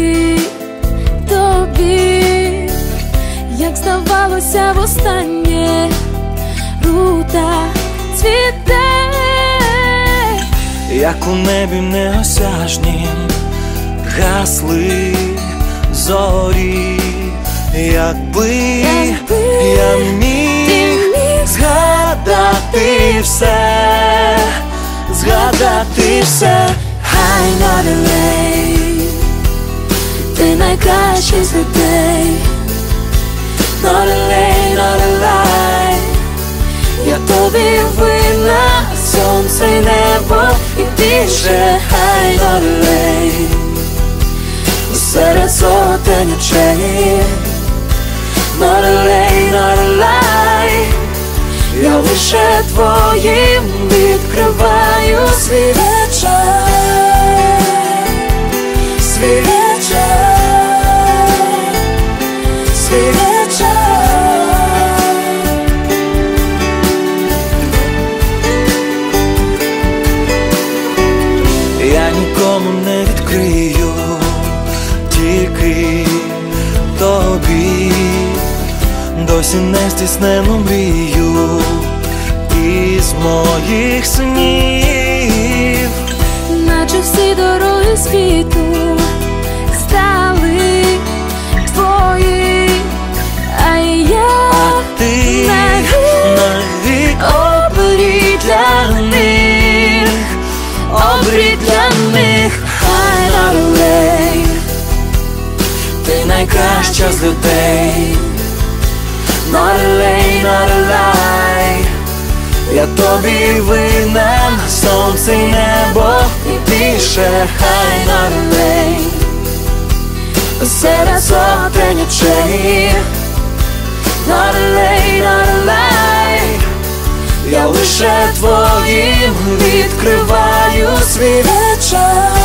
тільки тобі, як здавалося востаннє рута цвіте, як у небі неосяжнім гасли зорі, якби, Якби я міг міг згадати все, згадати все, Хай not a lay З людей Not a lay, not a lie. Я тобі винна Сонце й небо і більше Хай not a lay Серед сотень очей Not a lay, not a lie. Я лише твоїм відкриваю свій тільки тобі, досі не стіснену мрію із моїх снів. наче всі дороги світу стали твої, а я Ти навік навік обрій для них, обрій для них, найкраща з людей, not a lay, not a lie. я тобі винен, сонце й небо і більше хай налей, серед сотень очей, not a lay, not a lie. я лише твоїм відкриваю свій вечір,